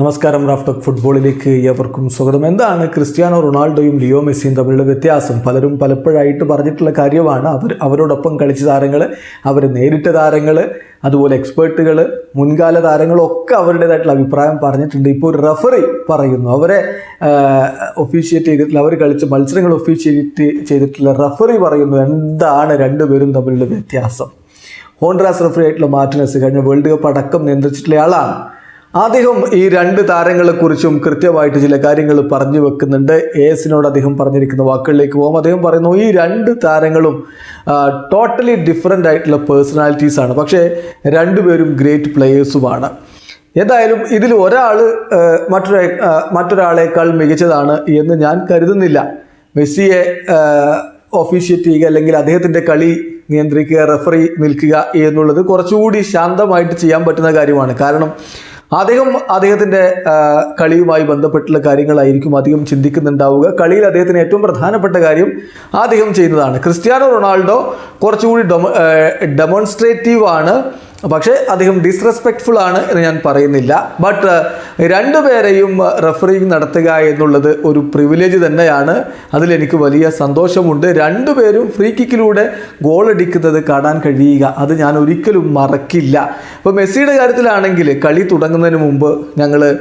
നമസ്കാരം റാഫ്ടോക്ക് ഫുട്ബോളിലേക്ക് ഏവർക്കും സ്വാഗതം. എന്താണ് ക്രിസ്ത്യാനോ റൊണാൾഡോയും ലിയോ മെസ്സിയും തമ്മിലുള്ള വ്യത്യാസം? പലരും പലപ്പോഴായിട്ട് പറഞ്ഞിട്ടുള്ള കാര്യമാണ് അവർ അവരോടൊപ്പം കളിച്ച താരങ്ങൾ അവർ നേരിട്ട താരങ്ങൾ അതുപോലെ എക്സ്പേർട്ടുകൾ മുൻകാല താരങ്ങളൊക്കെ അവരുടേതായിട്ടുള്ള അഭിപ്രായം പറഞ്ഞിട്ടുണ്ട്. ഇപ്പോൾ ഒരു റഫറി പറയുന്നു. അവരെ ഒഫീഷ്യേറ്റ് ചെയ്തിട്ടുള്ള അവർ കളിച്ച മത്സരങ്ങൾ ഒഫീഷ്യേറ്റ് ചെയ്തിട്ടുള്ള റഫറി പറയുന്നു. എന്താണ് രണ്ടുപേരും തമ്മിലുള്ള വ്യത്യാസം? ഹോൺഡ്രാസ് റഫറി ആയിട്ടുള്ള മാർട്ടിനസ് കഴിഞ്ഞ വേൾഡ് കപ്പ് അടക്കം നിയന്ത്രിച്ചിട്ടുള്ള ആളാണ്. അദ്ദേഹം ഈ രണ്ട് താരങ്ങളെക്കുറിച്ചും കൃത്യമായിട്ട് ചില കാര്യങ്ങൾ പറഞ്ഞു വെക്കുന്നുണ്ട്. എസിനോട് അദ്ദേഹം പറഞ്ഞിരിക്കുന്ന വാക്കുകളിലേക്ക് പോകും. അദ്ദേഹം പറയുന്നു ഈ രണ്ട് താരങ്ങളും ടോട്ടലി ഡിഫറെന്റ് ആയിട്ടുള്ള പേഴ്സണാലിറ്റീസ് ആണ്. പക്ഷേ രണ്ടുപേരും ഗ്രേറ്റ് പ്ലെയേഴ്സുമാണ് എന്തായാലും ഇതിൽ ഒരാൾ മറ്റൊരു മറ്റൊരാളേക്കാൾ മികച്ചതാണ് എന്ന് ഞാൻ കരുതുന്നില്ല. മെസ്സിയെ ഒഫീഷ്യേറ്റ് ചെയ്യുക അല്ലെങ്കിൽ അദ്ദേഹത്തിന്റെ കളി നിയന്ത്രിക്കുക റെഫറി നിൽക്കുക എന്നുള്ളത് കുറച്ചുകൂടി ശാന്തമായിട്ട് ചെയ്യാൻ പറ്റുന്ന കാര്യമാണ്. കാരണം അദ്ദേഹം അദ്ദേഹത്തിന്റെ കളിയുമായി ബന്ധപ്പെട്ടുള്ള കാര്യങ്ങളായിരിക്കും അധികം ചിന്തിക്കുന്നുണ്ടാവുക. കളിയിൽ അദ്ദേഹത്തിന് ഏറ്റവും പ്രധാനപ്പെട്ട കാര്യം അദ്ദേഹം ചെയ്യുന്നതാണ്. ക്രിസ്ത്യാനോ റൊണാൾഡോ കുറച്ചുകൂടി ഡെമോൺസ്ട്രേറ്റീവ് ആണ് പക്ഷേ അദ്ദേഹം ഡിസ്റെസ്പെക്ട്ഫുൾ ആണ് എന്ന് ഞാൻ പറയുന്നില്ല. ബട്ട് രണ്ടുപേരെയും റെഫറിങ് നടത്തുക എന്നുള്ളത് ഒരു പ്രിവിലേജ് തന്നെയാണ്. അതിലെനിക്ക് വലിയ സന്തോഷമുണ്ട്. രണ്ടുപേരും ഫ്രീ കിക്കിലൂടെ ഗോൾ അടിക്കുന്നത് കാണാൻ കഴിയുക. അത് ഞാൻ ഒരിക്കലും മറക്കില്ല. ഇപ്പോൾ മെസ്സിയുടെ കാര്യത്തിലാണെങ്കിൽ കളി തുടങ്ങുന്നതിന് മുമ്പ് ഞങ്ങൾ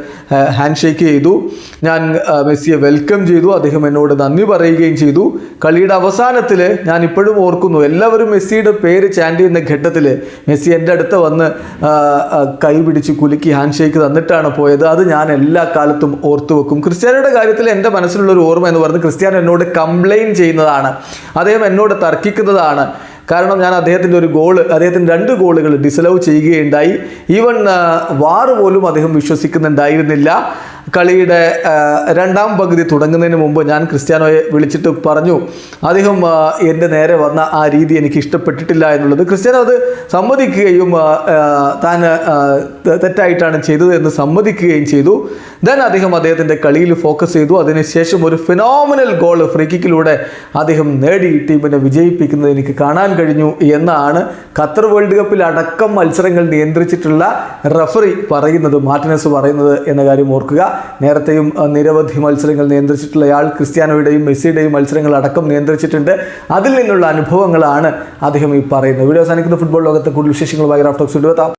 ഹാൻഡ് ഷേക്ക് ചെയ്തു. ഞാൻ മെസ്സിയെ വെൽക്കം ചെയ്തു. അദ്ദേഹം എന്നോട് നന്ദി പറയുകയും ചെയ്തു. കളിയുടെ അവസാനത്തിൽ ഞാൻ ഇപ്പോഴും ഓർക്കുന്നു എല്ലാവരും മെസ്സിയുടെ പേര് ചാൻഡ് ചെയ്യുന്ന ഘട്ടത്തിൽ മെസ്സി എന്റെ അടുത്ത് വന്ന് കൈ പിടിച്ച് കുലുക്കി ഹാൻഡ് ഷേക്ക് തന്നിട്ടാണ് പോയത്. അത് ഞാൻ എല്ലാ കാലത്തും ഓർത്തു വെക്കും. ക്രിസ്ത്യാനോയുടെ കാര്യത്തിൽ എന്റെ മനസ്സിലുള്ള ഒരു ഓർമ്മ എന്ന് പറയുന്നത് ക്രിസ്ത്യാനോ എന്നോട് കംപ്ലൈന്റ് ചെയ്യുന്നതാണ്. അദ്ദേഹം എന്നോട് തർക്കിക്കുന്നതാണ്. കാരണം ഞാൻ അദ്ദേഹത്തിന്റെ ഒരു ഗോൾ അദ്ദേഹത്തിന്റെ രണ്ട് ഗോളുകൾ ഡിസലവ് ചെയ്യുകയുണ്ടായി. ഈവൻ വാറ് പോലും അദ്ദേഹം വിശ്വസിക്കുന്നുണ്ടായിരുന്നില്ല. കളിയുടെ രണ്ടാം പകുതി തുടങ്ങുന്നതിന് മുമ്പ് ഞാൻ ക്രിസ്ത്യാനോയെ വിളിച്ചിട്ട് പറഞ്ഞു അദ്ദേഹം എന്റെ നേരെ വന്ന ആ രീതി എനിക്ക് ഇഷ്ടപ്പെട്ടിട്ടില്ല എന്നുള്ളത്. ക്രിസ്ത്യാനോ അത് സമ്മതിക്കുകയും താൻ തെറ്റായിട്ടാണ് ചെയ്തത് എന്ന് സമ്മതിക്കുകയും ചെയ്തു. ദെൻ അദ്ദേഹം അദ്ദേഹത്തിന്റെ കളിയിൽ ഫോക്കസ് ചെയ്തു. അതിനുശേഷം ഒരു ഫിനോമിനൽ ഗോൾ ഫ്രീ കിക്കിലൂടെ അദ്ദേഹം നേടി. ടീമിനെ വിജയിപ്പിക്കുന്നത് എനിക്ക് കാണാൻ കഴിഞ്ഞു എന്നാണ് ഖത്തർ വേൾഡ് കപ്പിൽ അടക്കം മത്സരങ്ങൾ നിയന്ത്രിച്ചിട്ടുള്ള റഫറി പറയുന്നത് മാർട്ടിനസ് പറയുന്നത് എന്ന കാര്യം ഓർക്കുക. നേരത്തെയും നിരവധി മത്സരങ്ങൾ നിയന്ത്രിച്ചിട്ടുള്ള അയാൾ ക്രിസ്ത്യാനോയുടെയും മെസ്സിയുടെയും മത്സരങ്ങൾ അടക്കം നിയന്ത്രിച്ചിട്ടുണ്ട്. അതിൽ നിന്നുള്ള അനുഭവങ്ങളാണ് അദ്ദേഹം ഈ പറയുന്നത്. വീഡിയോ അവസാനിക്കുന്ന. ഫുട്ബോൾ ലോകത്തെ കൂടുതൽ വിശേഷങ്ങളുമായി റാഫ്റ്റോക്സ് കൊണ്ടുവെത്താം.